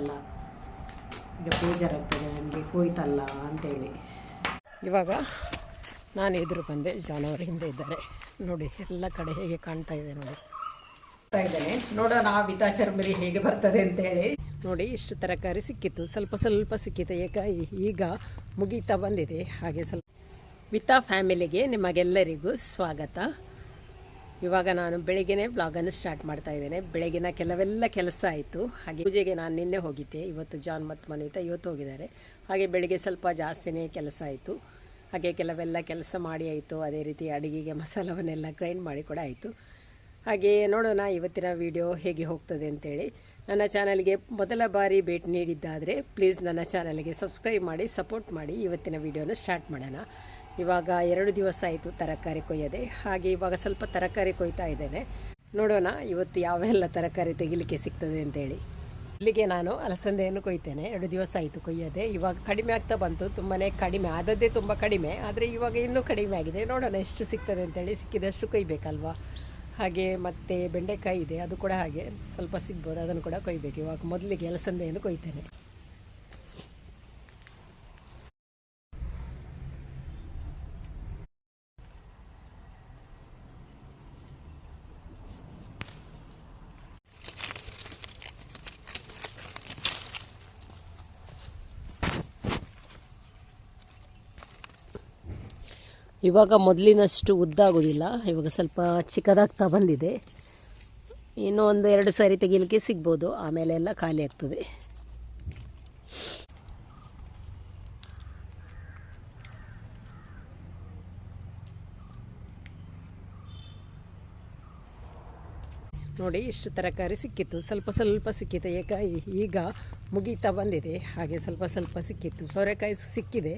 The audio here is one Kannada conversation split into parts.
ಹೋಯ್ತಲ್ಲ? ಈಗ ಬೇಜಾರಾಗ್ತದೆ ನನಗೆ ಹೋಯ್ತಲ್ಲ ಅಂತೇಳಿ. ಇವಾಗ ನಾನು ಎದುರು ಬಂದೆ ಜಾನವರ ಹಿಂದೆ ಇದ್ದಾರೆ. ನೋಡಿ ಎಲ್ಲ ಕಡೆ ಹೇಗೆ ಕಾಣ್ತಾ ಇದೆ ನೋಡಿ. ಇದ್ದೇನೆ. ನೋಡೋಣ ಆ ವಿತಾ ಚರ್ಮರಿ ಹೇಗೆ ಬರ್ತದೆ ಅಂತೇಳಿ. ನೋಡಿ ಇಷ್ಟು ತರಕಾರಿ ಸಿಕ್ಕಿತ್ತು. ಸ್ವಲ್ಪ ಸ್ವಲ್ಪ ಸಿಕ್ಕಿತ್ತು ಏಕ ಈಗ ಮುಗೀತಾ ಬಂದಿದೆ. ಹಾಗೆ ಸ್ವಲ್ಪ ವಿತಾ ಫ್ಯಾಮಿಲಿಗೆ ನಿಮಗೆಲ್ಲರಿಗೂ ಸ್ವಾಗತ. ಇವಾಗ ನಾನು ಬೆಳಗ್ಗೆನೇ ಬ್ಲಾಗನ್ನು ಸ್ಟಾರ್ಟ್ ಮಾಡ್ತಾ ಇದ್ದೇನೆ. ಬೆಳಗಿನ ಕೆಲವೆಲ್ಲ ಕೆಲಸ ಆಯಿತು. ಹಾಗೆ ಪೂಜೆಗೆ ನಾನು ನಿನ್ನೆ ಹೋಗಿದ್ದೆ. ಇವತ್ತು ಜಾನ್ ಮತ್ತು ಮನ್ವಿತಾ ಇವತ್ತು ಹೋಗಿದ್ದಾರೆ. ಹಾಗೆ ಬೆಳಿಗ್ಗೆ ಸ್ವಲ್ಪ ಜಾಸ್ತಿನೇ ಕೆಲಸ ಆಯಿತು. ಹಾಗೆ ಕೆಲವೆಲ್ಲ ಕೆಲಸ ಮಾಡಿ ಆಯಿತು. ಅದೇ ರೀತಿ ಅಡುಗೆಗೆ ಮಸಾಲವನ್ನೆಲ್ಲ ಗ್ರೈಂಡ್ ಮಾಡಿ ಕೂಡ ಆಯಿತು. ಹಾಗೆ ನೋಡೋಣ ಇವತ್ತಿನ ವಿಡಿಯೋ ಹೇಗೆ ಹೋಗ್ತದೆ ಅಂತೇಳಿ. ನನ್ನ ಚಾನಲ್ಗೆ ಮೊದಲ ಬಾರಿ ಭೇಟಿ ನೀಡಿದ್ದಾದರೆ ಪ್ಲೀಸ್ ನನ್ನ ಚಾನಲ್ಗೆ ಸಬ್ಸ್ಕ್ರೈಬ್ ಮಾಡಿ ಸಪೋರ್ಟ್ ಮಾಡಿ ಇವತ್ತಿನ ವಿಡಿಯೋನ ಸ್ಟಾರ್ಟ್ ಮಾಡೋಣ. ಇವಾಗ ಎರಡು ದಿವಸ ಆಯಿತು ತರಕಾರಿ ಕೊಯ್ಯದೆ. ಹಾಗೆ ಇವಾಗ ಸ್ವಲ್ಪ ತರಕಾರಿ ಕೊಯ್ತಾ ಇದ್ದೇನೆ. ನೋಡೋಣ ಇವತ್ತು ಯಾವೆಲ್ಲ ತರಕಾರಿ ತೆಗಿಲಿಕ್ಕೆ ಸಿಗ್ತದೆ ಅಂತೇಳಿ. ಇಲ್ಲಿಗೆ ನಾನು ಅಲಸಂದೆಯನ್ನು ಕೊಯ್ತೇನೆ. ಎರಡು ದಿವಸ ಆಯಿತು ಕೊಯ್ಯದೆ. ಇವಾಗ ಕಡಿಮೆ ಆಗ್ತಾ ಬಂತು. ತುಂಬಾ ಕಡಿಮೆ. ಆದದ್ದೇ ತುಂಬ ಕಡಿಮೆ. ಆದರೆ ಇವಾಗ ಇನ್ನೂ ಕಡಿಮೆ ಆಗಿದೆ. ನೋಡೋಣ ಎಷ್ಟು ಸಿಗ್ತದೆ ಅಂತೇಳಿ. ಸಿಕ್ಕಿದಷ್ಟು ಕೊಯ್ಬೇಕಲ್ವಾ? ಹಾಗೆ ಮತ್ತು ಬೆಂಡೆಕಾಯಿ ಇದೆ. ಅದು ಕೂಡ ಹಾಗೆ ಸ್ವಲ್ಪ ಸಿಗ್ಬೋದು. ಅದನ್ನು ಕೂಡ ಕೊಯ್ಬೇಕು. ಇವಾಗ ಮೊದಲಿಗೆ ಅಲಸಂದೆಯನ್ನು ಕೊಯ್ತೇನೆ. ಇವಾಗ ಮೊದಲಿನಷ್ಟು ಉದ್ದಾಗೋದಿಲ್ಲ ಇವಾಗ ಸ್ವಲ್ಪ ಚಿಕ್ಕದಾಗ್ತಾ ಬಂದಿದೆ. ಇನ್ನೂ ಒಂದು ಎರಡು ಸಾರಿ ತೆಗಿಲಿಕ್ಕೆ ಸಿಗ್ಬೋದು. ಆಮೇಲೆ ಎಲ್ಲ ಖಾಲಿ ಆಗ್ತದೆ. ನೋಡಿ, ಇಷ್ಟು ತರಕಾರಿ ಸಿಕ್ಕಿತ್ತು. ಸ್ವಲ್ಪ ಸ್ವಲ್ಪ ಸಿಕ್ಕಿತ್ತು ಏಕ, ಈಗ ಮುಗೀತಾ ಬಂದಿದೆ. ಹಾಗೆ ಸ್ವಲ್ಪ ಸ್ವಲ್ಪ ಸಿಕ್ಕಿತ್ತು. ಸೋರೆಕಾಯಿ ಸಿಕ್ಕಿದೆ,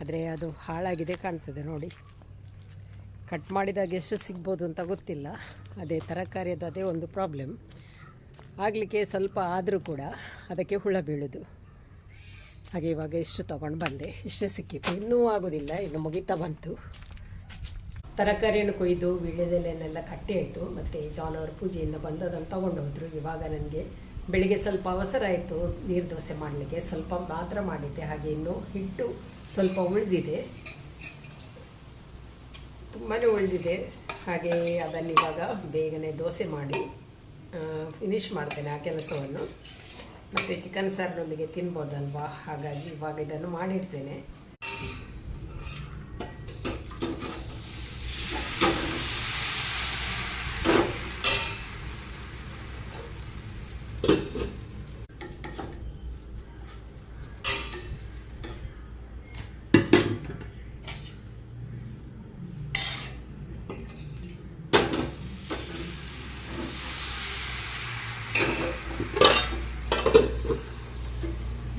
ಆದರೆ ಅದು ಹಾಳಾಗಿದೆ ಕಾಣ್ತದೆ ನೋಡಿ. ಕಟ್ ಮಾಡಿದಾಗ ಎಷ್ಟು ಸಿಗ್ಬೋದು ಅಂತ ಗೊತ್ತಿಲ್ಲ. ಅದೇ ತರಕಾರಿಯದ್ದು ಅದೇ ಒಂದು ಪ್ರಾಬ್ಲಮ್ ಆಗಲಿಕ್ಕೆ ಸ್ವಲ್ಪ ಆದರೂ ಕೂಡ ಅದಕ್ಕೆ ಹುಳ ಬೀಳೋದು. ಹಾಗೆ ಇವಾಗ ಇಷ್ಟು ತೊಗೊಂಡು ಬಂದೆ. ಇಷ್ಟು ಸಿಕ್ಕಿತ್ತು. ಇನ್ನೂ ಆಗೋದಿಲ್ಲ. ಇನ್ನು ಮುಗಿತಾ ಬಂತು. ತರಕಾರಿಯನ್ನು ಕೊಯ್ದು ವೀಳ್ಯದೆಲೆಯನ್ನೆಲ್ಲ ಕಟ್ಟಿ ಆಯಿತು. ಮತ್ತು ಜಾನ್ ಪೂಜೆಯಿಂದ ಬಂದು ಅದನ್ನು ತೊಗೊಂಡು ಇವಾಗ ನನಗೆ ಬೆಳಿಗ್ಗೆ ಸ್ವಲ್ಪ ಅವಸರ ಆಯಿತು. ನೀರು ದೋಸೆ ಮಾಡಲಿಕ್ಕೆ. ಸ್ವಲ್ಪ ಮಾತ್ರ ಮಾಡಿದ್ದೆ. ಹಾಗೆ ಇನ್ನು ಹಿಟ್ಟು ಸ್ವಲ್ಪ ಉಳಿದಿದೆ. ತುಂಬಾ ಉಳಿದಿದೆ. ಹಾಗೆ ಅದನ್ನು ಇವಾಗ ಬೇಗನೆ ದೋಸೆ ಮಾಡಿ ಫಿನಿಷ್ ಮಾಡ್ತೇನೆ ಆ ಕೆಲಸವನ್ನು. ಮತ್ತು ಚಿಕನ್ ಸಾರಿನೊಂದಿಗೆ ತಿನ್ಬೋದಲ್ವಾ? ಹಾಗಾಗಿ ಇವಾಗ ಇದನ್ನು ಮಾಡಿಡ್ತೇನೆ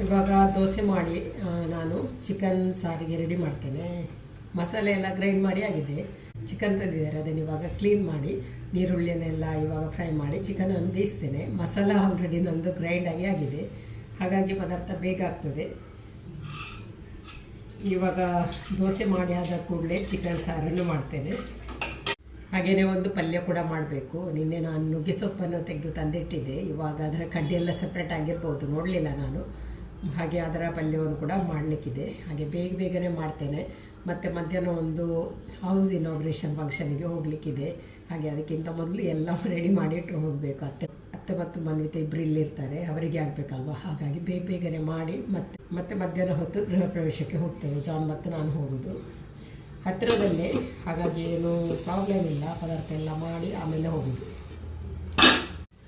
ಇವಾಗ ದೋಸೆ ಮಾಡಿ ನಾನು ಚಿಕನ್ ಸಾರಿಗೆ ರೆಡಿ ಮಾಡ್ತೇನೆ. ಮಸಾಲೆ ಎಲ್ಲ ಗ್ರೈಂಡ್ ಮಾಡಿ ಆಗಿದೆ. ಚಿಕನ್ ತಂದಿದ್ದಾರೆ, ಅದನ್ನು ಇವಾಗ ಕ್ಲೀನ್ ಮಾಡಿ, ನೀರುಳ್ಳಿಯನ್ನೆಲ್ಲ ಇವಾಗ ಫ್ರೈ ಮಾಡಿ ಚಿಕನನ್ನು ಬೇಯಿಸ್ತೇನೆ. ಮಸಾಲ ಆಲ್ರೆಡಿ ನಂದು ಗ್ರೈಂಡ್ ಆಗಿ ಆಗಿದೆ. ಹಾಗಾಗಿ ಪದಾರ್ಥ ಬೇಗ ಆಗ್ತದೆ. ಇವಾಗ ದೋಸೆ ಮಾಡಿ ಆದ ಕೂಡಲೇ ಚಿಕನ್ ಸಾರನ್ನು ಮಾಡ್ತೇನೆ. ಹಾಗೆಯೇ ಒಂದು ಪಲ್ಯ ಕೂಡ ಮಾಡಬೇಕು. ನಿನ್ನೆ ನಾನು ನುಗ್ಗೆ ಸೊಪ್ಪನ್ನು ತೆಗೆದು ತಂದಿಟ್ಟಿದ್ದೆ. ಇವಾಗ ಅದರ ಕಡ್ಡಿ ಎಲ್ಲ ಸಪ್ರೇಟ್ ಆಗಿರ್ಬೋದು, ನೋಡಲಿಲ್ಲ ನಾನು. ಹಾಗೆ ಅದರ ಪಲ್ಯವನ್ನು ಕೂಡ ಮಾಡಲಿಕ್ಕಿದೆ. ಹಾಗೆ ಬೇಗ ಬೇಗನೆ ಮಾಡ್ತೇನೆ. ಮತ್ತು ಮಧ್ಯಾಹ್ನ ಒಂದು ಹೌಸ್ ಇನಾಗ್ರೇಷನ್ ಫಂಕ್ಷನಿಗೆ ಹೋಗಲಿಕ್ಕಿದೆ. ಹಾಗೆ ಅದಕ್ಕಿಂತ ಮೊದಲು ಎಲ್ಲ ರೆಡಿ ಮಾಡಿ ಇಟ್ಟು ಹೋಗಬೇಕು. ಅತ್ತೆ ಅತ್ತೆ ಮತ್ತು ಮನ್ವಿತೆ ಇಬ್ಬರು ಇಲ್ಲಿರ್ತಾರೆ ಅವರಿಗೆ ಆಗಬೇಕಲ್ವ? ಹಾಗಾಗಿ ಬೇಗ ಬೇಗನೆ ಮಾಡಿ ಮತ್ತೆ ಮತ್ತೆ ಮಧ್ಯಾಹ್ನ ಹೊತ್ತು ಗೃಹ ಪ್ರವೇಶಕ್ಕೆ ಹೋಗ್ತೇವೆ. ಜಾನ್ ಮತ್ತು ನಾನು ಹೋಗೋದು. ಹತ್ತಿರದಲ್ಲೇ ಹಾಗಾಗಿ ಏನು ಪ್ರಾಬ್ಲಮ್ ಇಲ್ಲ. ಪದಾರ್ಥ ಎಲ್ಲ ಮಾಡಿ ಆಮೇಲೆ ಹೋಗೋದು.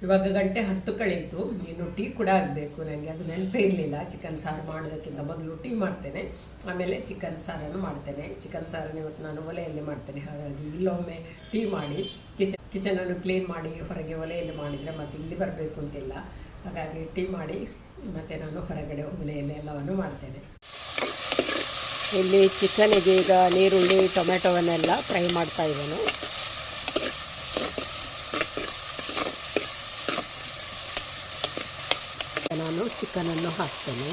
ಇವಾಗ ಗಂಟೆ ಹತ್ತು ಕಳೆಯಿತು ಇನ್ನು ಟೀ ಕೂಡ ಆಗಬೇಕು ನನಗೆ ಅದು ನೆನಪೇ ಇರಲಿಲ್ಲ. ಚಿಕನ್ ಸಾರು ಮಾಡೋದಕ್ಕಿಂತ ಮೊದಲು ಟೀ ಮಾಡ್ತೇನೆ, ಆಮೇಲೆ ಚಿಕನ್ ಸಾರನ್ನು ಮಾಡ್ತೇನೆ. ಚಿಕನ್ ಸಾರನ್ನು ಇವತ್ತು ನಾನು ಒಲೆಯಲ್ಲಿ ಮಾಡ್ತೇನೆ, ಹಾಗಾಗಿ ಇಲ್ಲೊಮ್ಮೆ ಟೀ ಮಾಡಿ ಕಿಚನ್ ಕಿಚನನ್ನು ಕ್ಲೀನ್ ಮಾಡಿ, ಹೊರಗೆ ಒಲೆಯಲ್ಲಿ ಮಾಡಿದರೆ ಮತ್ತೆ ಇಲ್ಲಿ ಬರಬೇಕು ಅಂತಿಲ್ಲ. ಹಾಗಾಗಿ ಟೀ ಮಾಡಿ, ಮತ್ತು ನಾನು ಹೊರಗಡೆ ಒಲೆಯಲ್ಲಿ ಎಲ್ಲವನ್ನು ಮಾಡ್ತೇನೆ. ಇಲ್ಲಿ ಚಿಕನಿಗೆ ಈಗ ನೀರುಳ್ಳಿ ಟೊಮೆಟೊವನ್ನೆಲ್ಲ ಫ್ರೈ ಮಾಡ್ತಾ ಇದ್ದೇನೆ. ಚಿಕನನ್ನು ಹಾಕ್ತೇನೆ.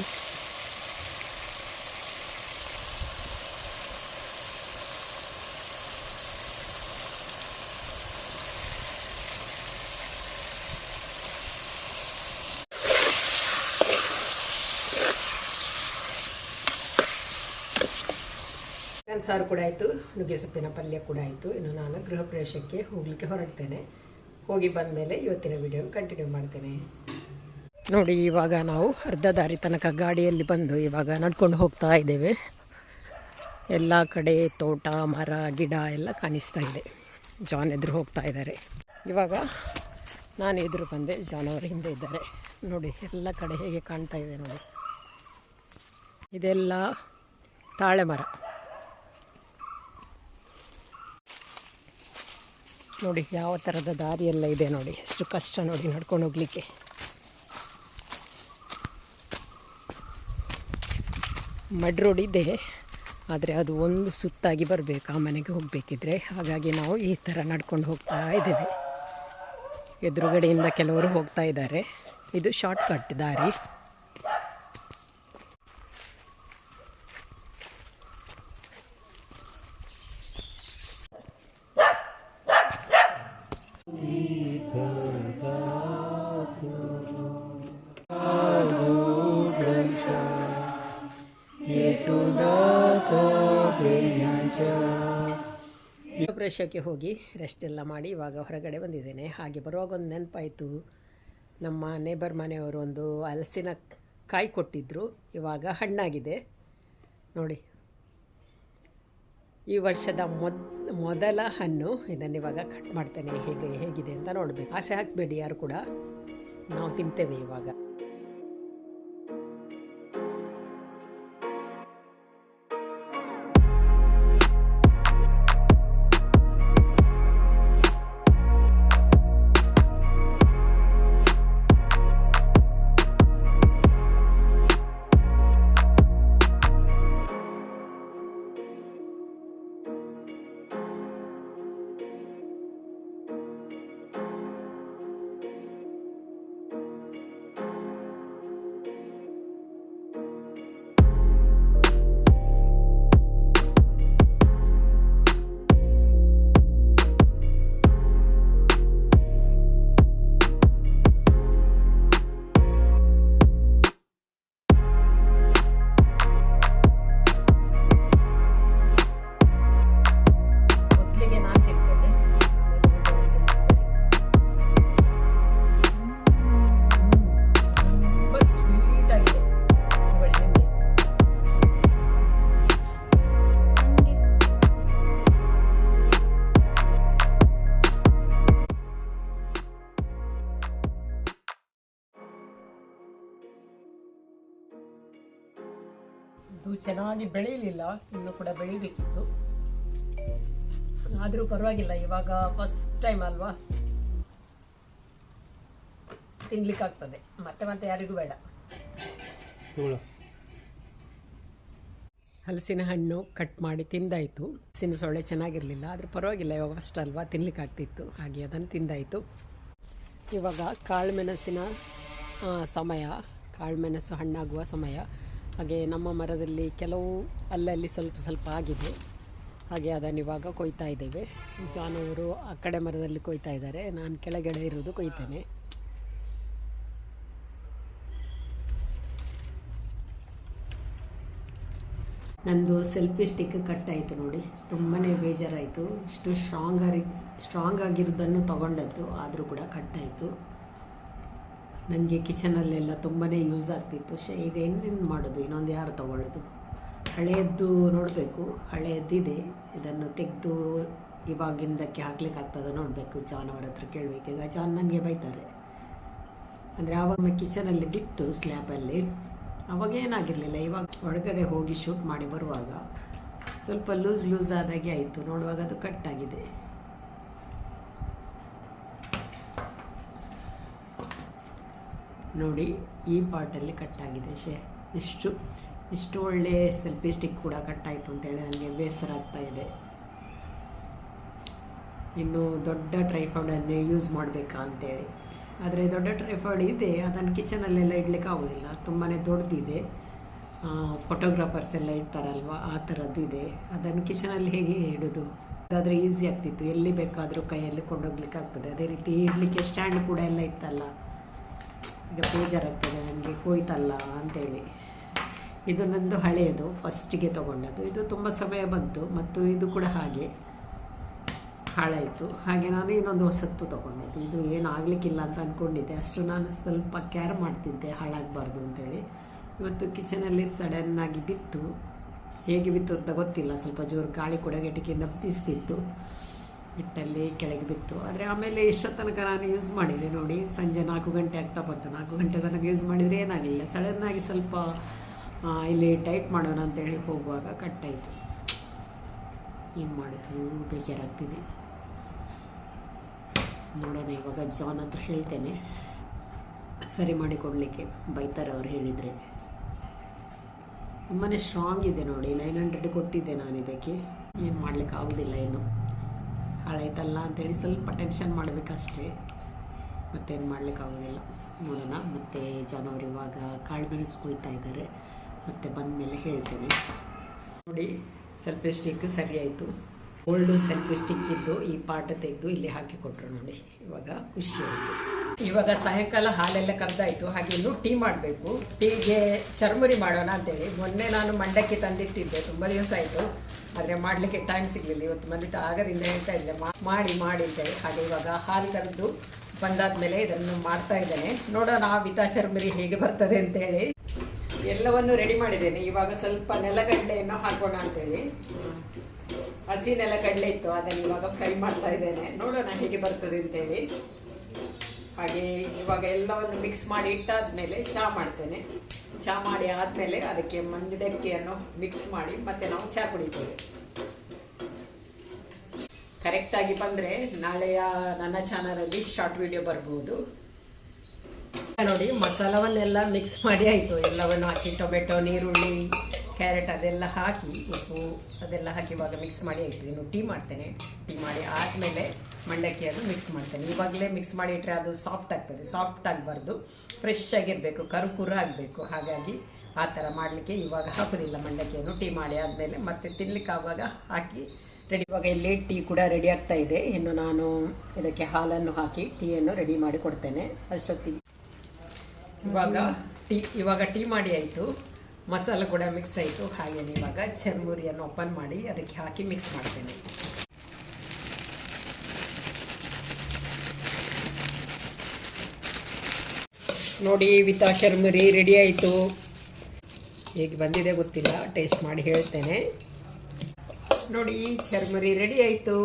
ಸಾರು ಕೂಡ ಆಯಿತು, ನುಗ್ಗೆ ಸೊಪ್ಪಿನ ಪಲ್ಯ ಕೂಡ ಆಯಿತು. ಇನ್ನು ನಾನು ಗೃಹ ಪ್ರವೇಶಕ್ಕೆ ಹೋಗಲಿಕ್ಕೆ ಹೊರಡ್ತೇನೆ. ಹೋಗಿ ಬಂದ ಮೇಲೆ ಇವತ್ತಿನ ವಿಡಿಯೋ ಕಂಟಿನ್ಯೂ ಮಾಡ್ತೇನೆ. ನೋಡಿ, ಇವಾಗ ನಾವು ಅರ್ಧ ದಾರಿ ತನಕ ಗಾಡಿಯಲ್ಲಿ ಬಂದು ಇವಾಗ ನಡ್ಕೊಂಡು ಹೋಗ್ತಾ ಇದ್ದೇವೆ. ಎಲ್ಲ ಕಡೆ ತೋಟ, ಮರ, ಗಿಡ ಎಲ್ಲ ಕಾಣಿಸ್ತಾ ಇದೆ. ಜಾನ್ ಎದುರು ಹೋಗ್ತಾ ಇದ್ದಾರೆ. ಇವಾಗ ನಾನು ಎದುರು ಬಂದೆ, ಜಾನ್ ಅವರ ಹಿಂದೆ ಇದ್ದಾರೆ. ನೋಡಿ, ಎಲ್ಲ ಕಡೆ ಹೇಗೆ ಕಾಣ್ತಾ ಇದೆ ನೋಡಿ. ಇದೆಲ್ಲ ತಾಳೆ ಮರ. ನೋಡಿ, ಯಾವ ಥರದ ದಾರಿಯೆಲ್ಲ ಇದೆ ನೋಡಿ. ಎಷ್ಟು ಕಷ್ಟ ನೋಡಿ ನಡ್ಕೊಂಡು ಹೋಗಲಿಕ್ಕೆ. ಮಡ್ ರೋಡ್ ಇದೆ, ಆದರೆ ಅದು ಒಂದು ಸುತ್ತಾಗಿ ಬರಬೇಕು, ಆ ಮನೆಗೆ ಹೋಗಬೇಕಿದ್ರೆ. ಹಾಗಾಗಿ ನಾವು ಈ ಥರ ನಡ್ಕೊಂಡು ಹೋಗ್ತಾ ಇದ್ದೇವೆ. ಎದುರುಗಡೆಯಿಂದ ಕೆಲವರು ಹೋಗ್ತಾ ಇದ್ದಾರೆ. ಇದು ಶಾರ್ಟ್ಕಟ್ ದಾರಿ. ಪ್ರವೇಶಕ್ಕೆ ಹೋಗಿ ರೆಸ್ಟ್ ಎಲ್ಲ ಮಾಡಿ ಇವಾಗ ಹೊರಗಡೆ ಬಂದಿದ್ದೇನೆ. ಹಾಗೆ ಬರುವಾಗ ಒಂದು ನೆನಪಾಯಿತು. ನಮ್ಮ ನೇಬರ್ ಮನೆಯವರು ಒಂದು ಹಲಸಿನ ಕಾಯಿ ಕೊಟ್ಟಿದ್ದರು ಇವಾಗ ಹಣ್ಣಾಗಿದೆ. ನೋಡಿ. ಈ ವರ್ಷದ ಮೊದ್, ಮೊದಲ ಹಣ್ಣು ಇದನ್ನು ಇವಾಗ ಕಟ್ ಮಾಡ್ತೇನೆ. ಹೇಗೆ, ಹೇಗಿದೆ ಅಂತ ನೋಡಬೇಕು. ಆಸೆ ಹಾಕಬೇಡಿ ಯಾರು ಕೂಡ. ನಾವು ತಿಂತೇವೆ ಇವಾಗ. ಇದು ಚೆನ್ನಾಗಿ ಬೆಳೆಯಲಿಲ್ಲ ಇನ್ನು ಕೂಡ ಬೆಳಿಬೇಕಿತ್ತು. ಆದರೂ ಪರವಾಗಿಲ್ಲ ಇವಾಗ ಫಸ್ಟ್ ಟೈಮ್ ಅಲ್ವಾ? ತಿನ್ಲಿಕ್ಕಾಗ್ತದೆ. ಮತ್ತೆ ಮತ್ತೆ ಯಾರಿಗೂ ಬೇಡ. ಹಲಸಿನ ಹಣ್ಣು ಕಟ್ ಮಾಡಿ ತಿಂದಾಯಿತು. ಹಲಸಿನ ಸೊಳ್ಳೆ ಚೆನ್ನಾಗಿರಲಿಲ್ಲ ಆದರೂ ಪರವಾಗಿಲ್ಲ ಇವಾಗ ಫಸ್ಟ್ ಅಲ್ವಾ? ತಿನ್ಲಿಕ್ಕಾಗ್ತಿತ್ತು. ಹಾಗೆ ಅದನ್ನು ತಿಂದಾಯಿತು. ಇವಾಗ ಕಾಳುಮೆಣಸಿನ ಸಮಯ. ಕಾಳುಮೆಣಸು ಹಣ್ಣಾಗುವ ಸಮಯ. ಹಾಗೆ ನಮ್ಮ ಮರದಲ್ಲಿ ಕೆಲವು ಅಲ್ಲಲ್ಲಿ ಸ್ವಲ್ಪ ಸ್ವಲ್ಪ ಆಗಿದೆ. ಹಾಗೆ ಅದನ್ನು ಇವಾಗ ಕೊಯ್ತಾ ಇದ್ದೇವೆ. ಜಾನವರು ಆ ಕಡೆ ಮರದಲ್ಲಿ ಕೊಯ್ತಾ ಇದ್ದಾರೆ. ನಾನು ಕೆಳಗಡೆ ಇರೋದು ಕೊಯ್ತೇನೆ. ನಂದು ಸೆಲ್ಫಿ ಸ್ಟಿಕ್ ಕಟ್ ಆಯಿತು ನೋಡಿ. ತುಂಬಾ ಬೇಜಾರಾಯಿತು. ಇಷ್ಟು ಸ್ಟ್ರಾಂಗ್ ಆಗಿ ಸ್ಟ್ರಾಂಗ್ ಆಗಿರೋದನ್ನು ತೊಗೊಂಡದ್ದು ಆದರೂ ಕೂಡ ಕಟ್ ಆಯಿತು ನನಗೆ ಕಿಚನಲ್ಲೆಲ್ಲ ತುಂಬಾ ಯೂಸ್ ಆಗ್ತಿತ್ತು. ಶೇ ಈಗ ಇನ್ನೇನು ಮಾಡೋದು? ಇನ್ನೊಂದು ಯಾರು ತೊಗೊಳ್ಳೋದು? ಹಳೆಯದ್ದು ನೋಡಬೇಕು. ಹಳೆಯದ್ದಿದೆ ಇದನ್ನು ತೆಗೆದು ಇವಾಗಿಂದಕ್ಕೆ ಹಾಕ್ಲಿಕ್ಕೆ ಆಗ್ತದೆ ನೋಡಬೇಕು. ಜಾನ್ ಅವ್ರ ಹತ್ರ ಕೇಳಬೇಕು. ಈಗ ಜಾನ್ ನನಗೆ ಬೈತಾರೆ. ಅಂದರೆ ಆವಾಗ ಕಿಚನಲ್ಲಿ ಬಿತ್ತು ಸ್ಲ್ಯಾಬಲ್ಲಿ. ಅವಾಗ ಏನಾಗಿರಲಿಲ್ಲ. ಇವಾಗ ಒಳಗಡೆ ಹೋಗಿ ಶೂಟ್ ಮಾಡಿ ಬರುವಾಗ ಸ್ವಲ್ಪ ಲೂಸ್ ಲೂಸ್ ಆದಾಗೆ ಆಯಿತು. ನೋಡುವಾಗ ಅದು ಕಟ್ಟಾಗಿದೆ ನೋಡಿ, ಈ ಪಾರ್ಟಲ್ಲಿ ಕಟ್ಟಾಗಿದೆ ಶೇ. ಇಷ್ಟು ಇಷ್ಟು ಒಳ್ಳೆ ಸೆಲ್ಫಿ ಸ್ಟಿಕ್ ಕೂಡ ಕಟ್ಟಾಯಿತು ಅಂತೇಳಿ ನನಗೆ ಬೇಸರ ಆಗ್ತಾ ಇದೆ. ಇನ್ನು ದೊಡ್ಡ ಟ್ರೈಫಾಡನ್ನೇ ಯೂಸ್ ಮಾಡಬೇಕಾ ಅಂತೇಳಿ. ಆದರೆ ದೊಡ್ಡ ಟ್ರೈಫಾಡ್ ಇದೆ, ಅದನ್ನು ಕಿಚನಲ್ಲೆಲ್ಲ ಇಡ್ಲಿಕ್ಕೆ ಆಗೋದಿಲ್ಲ. ತುಂಬಾ ದೊಡ್ಡದಿದೆ ಫೋಟೋಗ್ರಾಫರ್ಸ್ ಎಲ್ಲ ಇಡ್ತಾರಲ್ವ, ಆ ಥರದ್ದಿದೆ ಅದನ್ನು ಕಿಚನಲ್ಲಿ ಹೇಗೆ ಇಡೋದು? ಅದಾದರೆ ಈಸಿ ಆಗ್ತಿತ್ತು. ಎಲ್ಲಿ ಬೇಕಾದರೂ ಕೈಯಲ್ಲಿ ಕೊಂಡೋಗ್ಲಿಕ್ಕೆ ಆಗ್ತದೆ. ಅದೇ ರೀತಿ ಇಡಲಿಕ್ಕೆ ಸ್ಟ್ಯಾಂಡ್ ಕೂಡ ಎಲ್ಲ ಇತ್ತಲ್ಲ. ಈಗ ಬೇಜಾರಾಗ್ತದೆ, ನನಗೆ ಹೋಯ್ತಲ್ಲ ಅಂತೇಳಿ. ಇದು ನಂದು ಹಳೆಯದು ಫಸ್ಟಿಗೆ ತೊಗೊಂಡದ್ದು. ಇದು ತುಂಬ ಸಮಯ ಬಂತು, ಮತ್ತು ಇದು ಕೂಡ ಹಾಗೆ ಹಾಳಾಯಿತು. ಹಾಗೆ ನಾನು ಇನ್ನೊಂದು ಹೊಸತ್ತು ತೊಗೊಂಡಿದ್ದೆ. ಇದು ಏನು ಆಗಲಿಕ್ಕಿಲ್ಲ ಅಂತ ಅಂದ್ಕೊಂಡಿದ್ದೆ ಅಷ್ಟು ನಾನು ಸ್ವಲ್ಪ ಕೇರ್ ಮಾಡ್ತಿದ್ದೆ, ಹಾಳಾಗಬಾರ್ದು ಅಂತೇಳಿ. ಇವತ್ತು ಕಿಚನಲ್ಲಿ ಸಡನ್ನಾಗಿ ಬಿತ್ತು. ಹೇಗೆ ಬಿತ್ತು ಅಂತ ಗೊತ್ತಿಲ್ಲ. ಸ್ವಲ್ಪ ಜೋರು ಗಾಳಿ ಕೂಡ ಕಿಟಕಿಯಿಂದ ಬೀಸ್ತಿತ್ತು. ಹಿಟ್ಟಲ್ಲಿ ಕೆಳಗೆ ಬಿತ್ತು. ಆದರೆ ಆಮೇಲೆ ಎಷ್ಟೋ ತನಕ ನಾನು ಯೂಸ್ ಮಾಡಿದೆ ನೋಡಿ. ಸಂಜೆ ನಾಲ್ಕು ಗಂಟೆ ಆಗ್ತಾ ಬಂತು. ನಾಲ್ಕು ಗಂಟೆ ತನಕ ಯೂಸ್ ಮಾಡಿದರೆ ಏನಾಗಲಿಲ್ಲ. ಸಡನ್ನಾಗಿ ಸ್ವಲ್ಪ ಇಲ್ಲಿ ಟೈಟ್ ಮಾಡೋಣ ಅಂತೇಳಿ ಹೋಗುವಾಗ ಕಟ್ಟಾಯಿತು. ಏನು ಮಾಡಿದ್ರು ಬೇಜಾರಾಗ್ತಿದೆ. ನೋಡೋಣ, ಇವಾಗ ಜಾನ್ ಹತ್ರ ಹೇಳ್ತೇನೆ. ಸರಿ ಮಾಡಿ ಕೊಡಲಿಕ್ಕೆ. ಬೈತಾರೆ ಅವ್ರು ಹೇಳಿದರೆ. ತುಂಬಾ ಸ್ಟ್ರಾಂಗ್ ಇದೆ ನೋಡಿ. ನೈನ್ ಹಂಡ್ರೆಡ್ ಕೊಟ್ಟಿದ್ದೆ ನಾನು ಇದಕ್ಕೆ ಏನು ಮಾಡ್ಲಿಕ್ಕೆ ಆಗೋದಿಲ್ಲ ಏನು ಹಾಳಾಯ್ತಲ್ಲ ಅಂತೇಳಿ ಸ್ವಲ್ಪ ಟೆನ್ಷನ್ ಮಾಡಬೇಕಷ್ಟೇ. ಮತ್ತೇನು ಮಾಡ್ಲಿಕ್ಕೆ ಆಗೋದಿಲ್ಲ. ನೋಡೋಣ. ಮತ್ತು ಜನವರು ಇವಾಗ ಕಾಳು ಮೆಣಸು ಕುಯ್ತಾ ಇದ್ದಾರೆ. ಮತ್ತು ಬಂದ ಮೇಲೆ ಹೇಳ್ತೇನೆ. ನೋಡಿ ಸೆಲ್ಫಿ ಸ್ಟಿಕ್ ಸರಿ ಆಯಿತು. ಓಲ್ಡು ಸೆಲ್ಫಿ ಸ್ಟಿಕ್ ಇದ್ದು ಈ ಪಾಟ ತೆಗೆದು ಇಲ್ಲಿ ಹಾಕಿ ಕೊಟ್ಟರು ನೋಡಿ. ಇವಾಗ ಖುಷಿಯಾಯಿತು ಇವಾಗ ಸಾಯಂಕಾಲ ಹಾಲೆಲ್ಲ ಕರೆದಾಯಿತು, ಹಾಗೆ ಇನ್ನು ಟೀ ಮಾಡಬೇಕು. ಟೀಗೆ ಚರ್ಮುರಿ ಮಾಡೋಣ ಅಂತೇಳಿ. ಮೊನ್ನೆ ನಾನು ಮಂಡಕ್ಕಿ ತಂದಿಟ್ಟಿದ್ದೆ, ತುಂಬ ದಿವಸ ಆಯಿತು. ಆದರೆ ಮಾಡಲಿಕ್ಕೆ ಟೈಮ್ ಸಿಗಲಿಲ್ಲ. ಇವತ್ತು ಬಂದಿತ್ತು ಆಗದಿಂದ ಹೇಳ್ತಾ ಇದ್ದೆ ಮಾಡಿ ಮಾಡಿ ಅಂತೇಳಿ. ಹಾಗೆ ಇವಾಗ ಹಾಲು ಕರೆದು ಬಂದಾದ್ಮೇಲೆ ಇದನ್ನು ಮಾಡ್ತಾ ಇದ್ದೇನೆ. ನೋಡೋಣ ವಿತಾ ಚರ್ಮುರಿ ಹೇಗೆ ಬರ್ತದೆ ಅಂತೇಳಿ. ಎಲ್ಲವನ್ನು ರೆಡಿ ಮಾಡಿದ್ದೇನೆ. ಇವಾಗ ಸ್ವಲ್ಪ ನೆಲಗಡಲೆಯನ್ನು ಹಾಕೋಣ ಅಂತೇಳಿ. ಹಸಿ ನೆಲಗಡಲೆ ಇತ್ತು, ಅದನ್ನು ಇವಾಗ ಫ್ರೈ ಮಾಡ್ತಾ ಇದ್ದೇನೆ. ನೋಡೋಣ ಹೇಗೆ ಬರ್ತದೆ ಅಂತೇಳಿ. ಹಾಗೆ ಇವಾಗ ಎಲ್ಲವನ್ನು ಮಿಕ್ಸ್ ಮಾಡಿ ಇಟ್ಟಾದ್ಮೇಲೆ ಚಹಾ ಮಾಡ್ತೇನೆ. ಚಹಾ ಮಾಡಿ ಆದಮೇಲೆ ಅದಕ್ಕೆ ಮಂಡಕ್ಕಿಯನ್ನು ಮಿಕ್ಸ್ ಮಾಡಿ ಮತ್ತೆ ನಾವು ಚಹಾ ಕುಡಿತೇವೆ. ಕರೆಕ್ಟಾಗಿ ಬಂದರೆ ನಾಳೆಯ ನನ್ನ ಚಾನಲಲ್ಲಿ ಶಾರ್ಟ್ ವಿಡಿಯೋ ಬರ್ಬೋದು. ನೋಡಿ, ಮಸಾಲವನ್ನೆಲ್ಲ ಮಿಕ್ಸ್ ಮಾಡಿ ಆಯಿತು. ಎಲ್ಲವನ್ನು ಹಾಕಿ, ಟೊಮೆಟೊ ನೀರುಳ್ಳಿ ಕ್ಯಾರೆಟ್ ಅದೆಲ್ಲ ಹಾಕಿ, ಉಪ್ಪು ಅದೆಲ್ಲ ಹಾಕಿ ಇವಾಗ ಮಿಕ್ಸ್ ಮಾಡಿ ಆಯಿತು. ಇನ್ನು ಟೀ ಮಾಡ್ತೇನೆ. ಟೀ ಮಾಡಿ ಆದಮೇಲೆ ಮಂಡಕ್ಕಿಯನ್ನು ಮಿಕ್ಸ್ ಮಾಡ್ತೇನೆ. ಇವಾಗಲೇ ಮಿಕ್ಸ್ ಮಾಡಿ ಇಟ್ಟರೆ ಅದು ಸಾಫ್ಟ್ ಆಗ್ತದೆ. ಸಾಫ್ಟ್ ಆಗಬಾರ್ದು. ಫ್ರೆಶ್ ಆಗಿರಬೇಕು. ಕರುಕುರ ಆಗಬೇಕು. ಹಾಗಾಗಿ ಆ ಥರ ಮಾಡಲಿಕ್ಕೆ ಇವಾಗ ಹಾಕೋದಿಲ್ಲ ಮಂಡಕ್ಕಿಯನ್ನು ಟೀ ಮಾಡಿ ಆದಮೇಲೆ ಮತ್ತೆ ತಿನ್ಲಿಕ್ಕೆ ಆವಾಗ ಹಾಕಿ ರೆಡಿ ಇವಾಗ ಇಲ್ಲಿ ಟೀ ಕೂಡ ರೆಡಿ ಆಗ್ತಾ ಇದೆ. ಇನ್ನು ನಾನು ಇದಕ್ಕೆ ಹಾಲನ್ನು ಹಾಕಿ ಟೀಯನ್ನು ರೆಡಿ ಮಾಡಿ ಕೊಡ್ತೇನೆ. ಅಷ್ಟೊತ್ತಿಗೆ ಇವಾಗ ಟೀ ಇವಾಗ ಟೀ ಮಾಡಿ ಆಯಿತು. ಮಸಾಲೆ ಕೂಡ ಮಿಕ್ಸ್ ಆಯಿತು. ಹಾಗೆಯೇ ಇವಾಗ ಚರ್ಮುರಿಯನ್ನು ಓಪನ್ ಮಾಡಿ ಅದಕ್ಕೆ ಹಾಕಿ ಮಿಕ್ಸ್ ಮಾಡ್ತೇನೆ. ನೋಡಿ ವಿತಾ ಚರ್ಮರಿ ರೆಡಿ ಆಯಿತು. ಹೇಗೆ ಬಂದಿದೆ ಗೊತ್ತಿಲ್ಲ ಟೇಸ್ಟ್ ಮಾಡಿ ಹೇಳ್ತೇನೆ. ನೋಡಿ, ಚರ್ಮರಿ ರೆಡಿ ಆಯಿತು.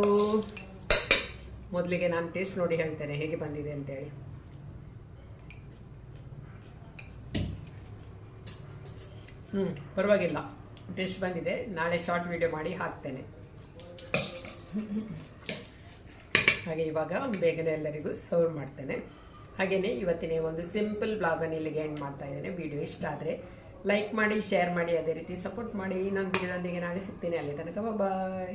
ಮೊದಲಿಗೆ ನಾನು ಟೇಸ್ಟ್ ನೋಡಿ ಹೇಳ್ತೇನೆ, ಹೇಗೆ ಬಂದಿದೆ ಅಂತೇಳಿ. ಹ್ಞೂ ಪರವಾಗಿಲ್ಲ. ಟೇಸ್ಟ್ ಬಂದಿದೆ. ನಾಳೆ ಶಾರ್ಟ್ ವಿಡಿಯೋ ಮಾಡಿ ಹಾಕ್ತೇನೆ. ಹಾಗೆ ಇವಾಗ ಬೇಗನೆ ಎಲ್ಲರಿಗೂ ಸರ್ವ್ ಮಾಡ್ತೇನೆ. ಹಾಗೆಯೇ ಇವತ್ತಿನ ಒಂದು ಸಿಂಪಲ್ ಬ್ಲಾಗನ್ನು ಇಲ್ಲಿಗೆ ಎಂಡ್ ಮಾಡ್ತಾ ಇದ್ದೇನೆ. ವಿಡಿಯೋ ಇಷ್ಟ ಆದರೆ ಲೈಕ್ ಮಾಡಿ ಶೇರ್ ಮಾಡಿ, ಅದೇ ರೀತಿ ಸಪೋರ್ಟ್ ಮಾಡಿ. ಇನ್ನೊಂದು ವಿಡಿಯೋದೊಂದಿಗೆ ನಾಳೆ ಸಿಗ್ತೀನಿ. ಅಲ್ಲಿ ತನಕ ಬಾಯ್